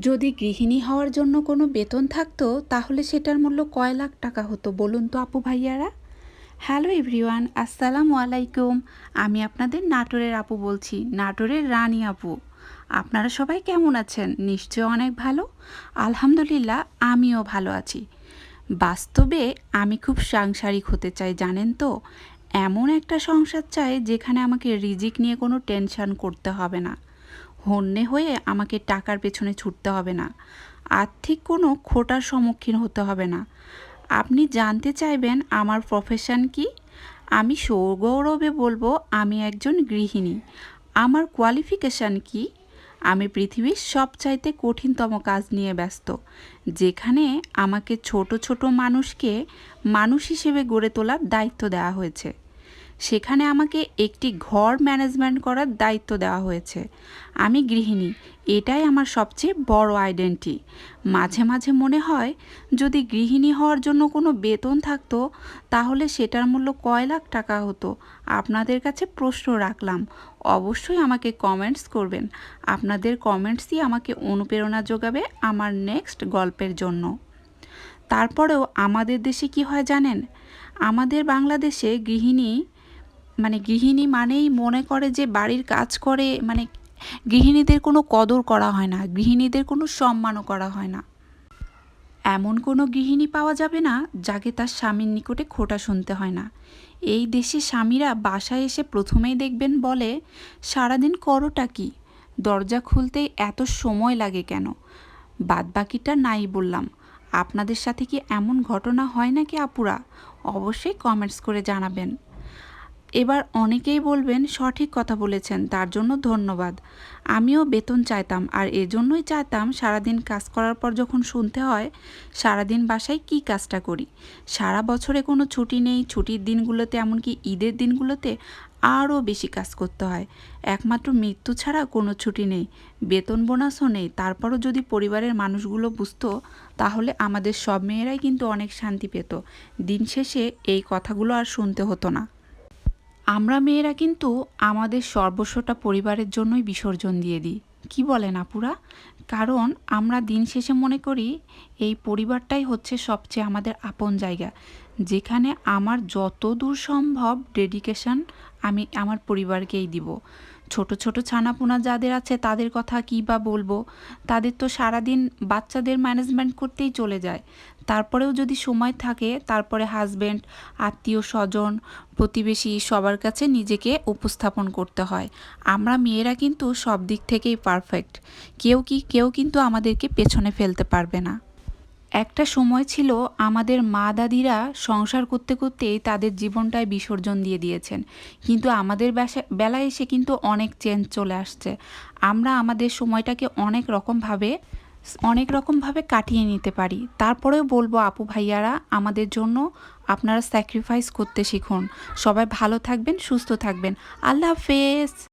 যদি গৃহিণী হওয়ার জন্য কোনো বেতন থাকতো, তাহলে সেটার মূল্য কয় লাখ টাকা হতো বলুন তো আপু ভাইয়ারা? হ্যালো এভরিওয়ান, আসসালামু আলাইকুম। আমি আপনাদের নাটোরের আপু বলছি, নাটোরের রানী আপু। আপনারা সবাই কেমন আছেন? নিশ্চয় অনেক ভালো? আলহামদুলিল্লাহ, আমিও ভালো আছি। বাস্তবে আমি খুব সাংসারিক হতে চাই, জানেন তো? এমন একটা সংসার চাই যেখানে আমাকে রিজিক নিয়ে কোনো টেনশন করতে হবে না। হন্যে হয়ে আমাকে টাকার পেছনে ছুটতে হবে না। আর্থিক কোনো খোটার সম্মুখীন হতে হবে না। আপনি জানতে চাইবেন আমার প্রফেশন কি? আমি সৌগৌরবে বলব আমি একজন গৃহিণী। আমার কোয়ালিফিকেশান কি? আমি পৃথিবীর সবচাইতে কঠিনতম কাজ নিয়ে ব্যস্ত, যেখানে আমাকে ছোট ছোট মানুষকে মানুষ হিসেবে গড়ে তোলার দায়িত্ব দেওয়া হয়েছে। সেখানে আমাকে একটি ঘর ম্যানেজমেন্ট করার দায়িত্ব দেওয়া হয়েছে। আমি গৃহিণী, এটাই আমার সবচেয়ে বড় আইডেন্টি। মাঝে মাঝে মনে হয়, যদি গৃহিণী হওয়ার জন্য কোনো বেতন থাকতো, তাহলে সেটার মূল্য কয় লাখ টাকা হতো? আপনাদের কাছে প্রশ্ন রাখলাম। অবশ্যই আমাকে কমেন্টস করবেন। আপনাদের কমেন্টসই আমাকে অনুপ্রেরণা যোগাবে আমার নেক্সট গল্পের জন্য। তারপরেও আমাদের দেশে কি হয় জানেন? আমাদের বাংলাদেশে গৃহিণী মানে গৃহিণী মানেই মনে করে যে বাড়ির কাজ করে মানে গৃহিণীদের কোনো কদর করা হয় না, গৃহিণীদের কোনো সম্মানও করা হয় না। এমন কোনো গৃহিণী পাওয়া যাবে না যাকে তার স্বামীর নিকটে খোটা শুনতে হয় না। এই দেশে স্বামীরা বাসায় এসে প্রথমেই দেখবেন বলে, সারাদিন করোটা কি? দরজা খুলতে এত সময় লাগে কেন? বাদবাকিটা নাই বললাম। আপনাদের সাথে কি এমন ঘটনা হয় নাকি আপুরা? অবশ্যই কমেন্টস করে জানাবেন। এবার অনেকেই বলবেন, সঠিক কথা বলেছেন, তার জন্য ধন্যবাদ। আমিও বেতন চাইতাম, আর এজন্যই চাইতাম সারাদিন কাজ করার পর যখন শুনতে হয়, সারাদিন বাসায় কি কাজটা করি? সারা বছরে কোনো ছুটি নেই, ছুটির দিনগুলোতে এমনকি ঈদের দিনগুলোতে আরও বেশি কাজ করতে হয়। একমাত্র মৃত্যু ছাড়া কোনো ছুটি নেই, বেতন বোনাসও নেই। তারপরও যদি পরিবারের মানুষগুলো বুঝতো, তাহলে আমাদের সব মেয়েরাই কিন্তু অনেক শান্তি পেত। দিন শেষে এই কথাগুলো আর শুনতে হতো না। আমরা মেয়েরা কিন্তু আমাদের সর্বস্বটা পরিবারের জন্যই বিসর্জন দিয়ে দিই। কি বলেন আপুরা? কারণ আমরা দিন শেষে মনে করি, এই পরিবারটাই হচ্ছে সবচেয়ে আমাদের আপন জায়গা। যেখানে আমার যত দূর সম্ভব ডেডিকেশন আমি আমার পরিবারকেই দিব। ছোট ছোট ছানাপোনা যাদের আছে তাদের কথা কী বা বলব? তাদের তো সারাদিন বাচ্চাদের ম্যানেজমেন্ট করতেই চলে যায়। তারপরেও যদি সময় থাকে, তারপরে হাজব্যান্ড আত্মীয় স্বজন, প্রতিবেশী সবার কাছে নিজেকে উপস্থাপন করতে হয়। আমরা মেয়েরা কিন্তু সব দিক থেকেই পারফেক্ট কেউ কি, কেউ কিন্তু আমাদেরকে পেছনে ফেলতে পারবে না। একটা সময় ছিল আমাদের মা দাদিরা সংসার করতে করতেই তাদের জীবনটায় বিসর্জন দিয়ে দিয়েছেন। কিন্তু আমাদের বেলায় এসে কিন্তু অনেক চেঞ্জ চলে আসছে। আমরা আমাদের সময়টাকে অনেক রকমভাবে অনেক রকমভাবে কাটিয়ে নিতে পারি। তারপরেও বলব, আপু ভাইয়ারা, আমাদের জন্য আপনারা স্যাক্রিফাইস করতে শিখুন। সবাই ভালো থাকবেন, সুস্থ থাকবেন। আল্লাহ হাফেজ!